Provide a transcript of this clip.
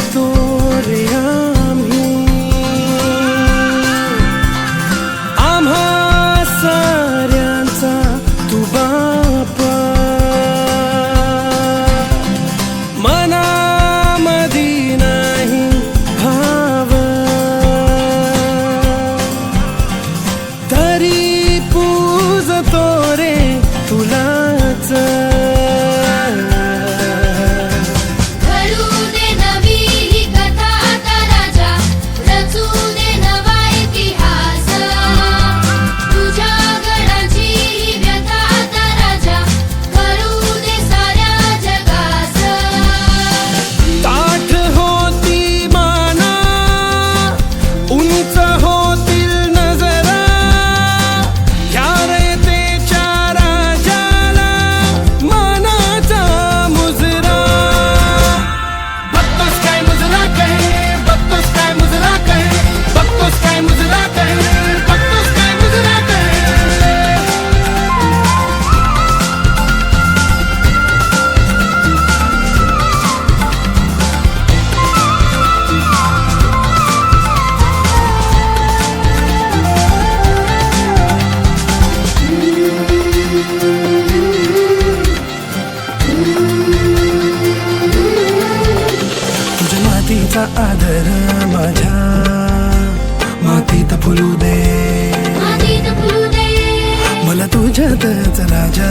esto real. तुझ्या मातीचा आदर माझ्या मातीत फुलू दे. मला तुझ्यातच राजा